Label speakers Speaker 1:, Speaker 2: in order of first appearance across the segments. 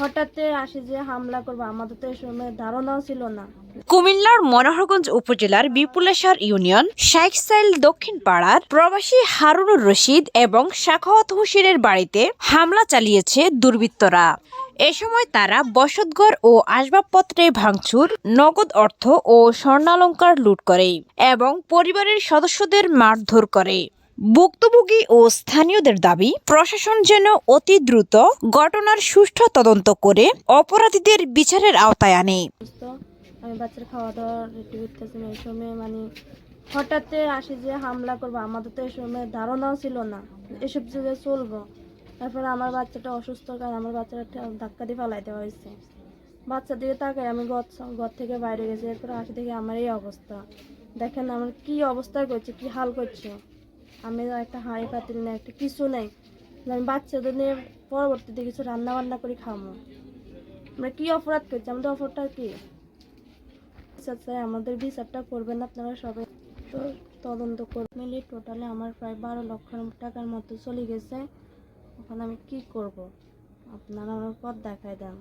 Speaker 1: হঠাৎ আসে যে হামলা করব, আমাদের তো এই সময় ধারণাও ছিল না।
Speaker 2: কুমিল্লার মনোহরগঞ্জ উপজেলার বিপুলেশ্বর ইউনিয়ন শেখসাইল দক্ষিণ পাড়ার প্রবাসী হারুনুর রশিদ এবং শাখাওয়াত হোসেনের বাড়িতে হামলা চালিয়েছে দুর্বৃত্তরা। এ সময় তারা বসতঘর ও আসবাবপত্রে ভাঙচুর, নগদ অর্থ ও স্বর্ণালঙ্কার লুট করে এবং পরিবারের সদস্যদের মারধর করে। ভুক্তভোগী ও স্থানীয়দের দাবি, প্রশাসন যেন অতি দ্রুত ঘটনার সুষ্ঠু তদন্ত করে অপরাধীদের বিচারের আওতায় আনে।
Speaker 1: আমি বাচ্চার খাওয়া দাওয়া রেডি করতেছি এই সময় মানে হঠাৎ আসে যে হামলা করব, আমাদের তো এই সময় ধারণাও ছিল না, এসব যে চলবো। তারপরে আমার বাচ্চাটা অসুস্থ, কারণ আমার বাচ্চাটা ধাক্কা দিয়ে ফেলাই দেওয়া হয়েছে। বাচ্চা দিকে তাকাই আমি ঘর ঘর থেকে বাইরে গেছি, এরপরে আসে দেখি আমার এই অবস্থা। দেখেন আমার কি অবস্থা করছে, কি হাল করছে। আমি একটা হাঁড়ি পাতিল নেই, একটা কিছু নেই। আমি বাচ্চাদের নিয়ে পরবর্তীতে কিছু রান্না বান্না করে খাব আমরা কি অপরাধ করছি? আমাদের অপরাধটা কি? বিচার চাই আমাদের বিচারটা করবেন আপনারা সবাই। তো তদন্ত করবেন মিলি টোটালে আমার প্রায় বারো লক্ষ টাকার মতো চলে গেছে। এখন আমি কি করব? আপনারা আমার পথ দেখায় দেন।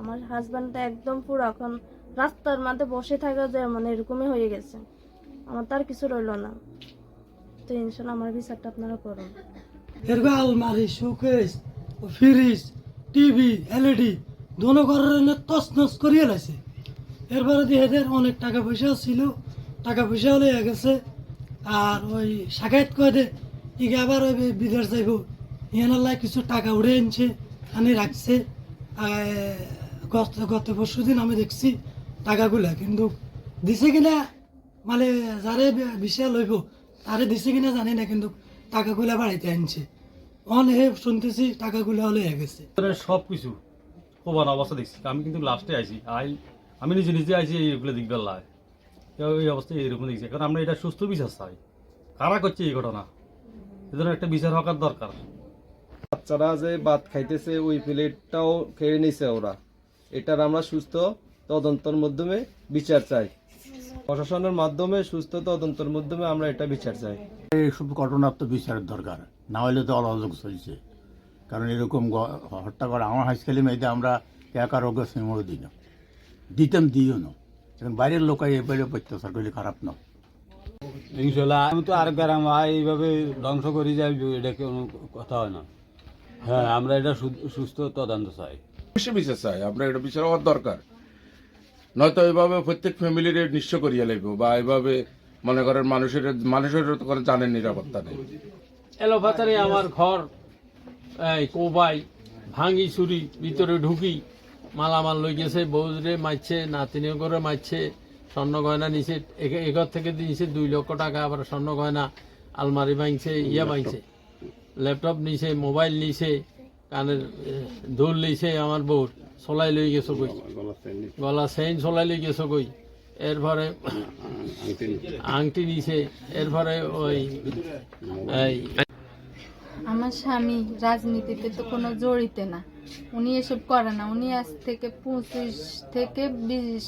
Speaker 1: আমার হাজব্যান্ডটা একদম পুরো এখন রাস্তার মাঝে বসে থাকা যায় মানে এরকমই হয়ে গেছে। আমার তার কিছু রইল না। তো ইনশাল্লাহ আমার বিচারটা আপনারা করুন।
Speaker 3: এরকম আলমারি শোকেস ফ্রিজ, টিভি, এলইডি, দোনো ঘরের এনে তস নস করিয়ে লাইছে। এরপরে দিয়ে এদের অনেক টাকা পয়সা ছিল। টাকা পয়সা হলে গেছে। আর ওই শাখায়ত কয়ে দে, ইগে আবার ওই বিদেশ যাইব। ইয়ানাল্লাই কিছু টাকা উড়ে আনছে, আনি রাখছে। গত গত পরশু দিন আমি দেখছি টাকাগুলা। কিন্তু দিছে কিনা মানে যারে বি- বিশাল লইব তারে দিছে কিনা জানি না কিন্তু টাকাগুলা বাড়িতে আনছে। অন হে শুনতেছি টাকাগুলা হলে হয়ে গেছে।
Speaker 4: সব কিছু খোবার অবস্থা দেখছি। আমি কিন্তু লাস্টে আইছি। আই আমি নিজে নিজে আইছি এইগুলো দেখবার লাই। এই অবস্থা এইরকম দেখছি। কারণ আমরা এটা সুস্থ বিচার চাই। কারা করছে এই ঘটনা? এজন্য একটা বিচার হওয়ার দরকার।
Speaker 5: বাচ্চারা যে ভাত খাইতেছে ওই প্লেটটাও খেয়ে নিছে ওরা। এটার আমরা সুস্থ তদন্তর মাধ্যমে বিচার চাই। প্রশাসনের মাধ্যমে সুস্থ তদন্তের মাধ্যমে আমরা এটা বিচার চাই।
Speaker 6: এইসব ঘটনার তো বিচারের দরকার। না হলে তো অরাজক চলছে। কারণ এরকম হত্যা করা আমার হাইস্কুলে মেয়েদের আমরা এক আরোগ্য সিমড়ো দিই না। দিতাম দিও না। এখন বাইরের লোক এবারে অত্যাচার করলে খারাপ না।
Speaker 7: ইনশাল্লাহ আমি তো আর গ্রাম এইভাবে ধ্বংস করে যাই এটা কোনো কথা হয় না। হ্যাঁ আমরা এটা সুস্থ তদন্ত চাই।
Speaker 8: বিচার চাই। আমরা এটা বিচার হওয়ার দরকার। নয়তো এভাবে প্রত্যেক ফ্যামিলির নিঃস্ব করিয়া লাগবে বা এভাবে মনে করেন মানুষের মানুষের তো কোনো জানেন নিরাপত্তা নেই।
Speaker 7: এলোপাতারে আমার ঘর এই কোবাই ভাঙি চুরি ভিতরে ঢুকি মালামাল লই গেছে বৌদরে মারছে নাতিনীয় করে মারছে স্বর্ণ গয়না নিচে এঘর থেকে দিয়েছে দুই লক্ষ টাকা আবার স্বর্ণ গয়না আলমারি ভাঙছে ইয়া ভাঙছে। ল্যাপটপ নিছে মোবাইল নিছে কানের দুল নিছে আমার বউর। চলাই লই গেছো কই। গলা চেইন চলাই লই গেছো কই। এরপরে আংটি নিছে। এরপরে ওই
Speaker 9: আমার স্বামী রাজনীতিতে তো কোনো জড়িত না। উনি এসব করে না। উনি আজ থেকে পঁচিশ থেকে বিশ,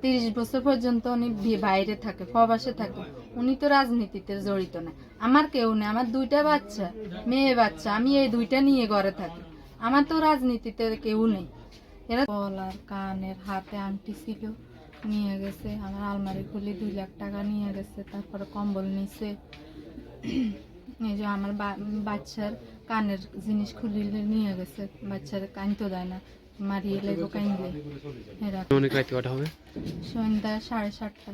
Speaker 9: তিরিশ বছর পর্যন্ত উনি বাইরে থাকে, প্রবাসে থাকে। উনি তো রাজনীতিতে জড়িত না। আমার কেউ নেই আমার দুইটা বাচ্চা মেয়ে বাচ্চা আমি এই দুইটা নিয়ে ঘরে থাকি। আমার তো রাজনীতিতে কেউ নেই। এরা গলার কানের হাতে আংটি ছিল নিয়ে গেছে আমার আলমারি খুলে দুই লাখ টাকা নিয়ে গেছে তারপরে কম্বল নিছে। এই যে আমার বাচ্চার কানের জিনিস খুলিলে নিয়ে গেছে বাচ্চার কানতে দেয় না মারিয়ে লেগো কাইনলে এরা সন্ধ্যা সাড়ে সাতটা।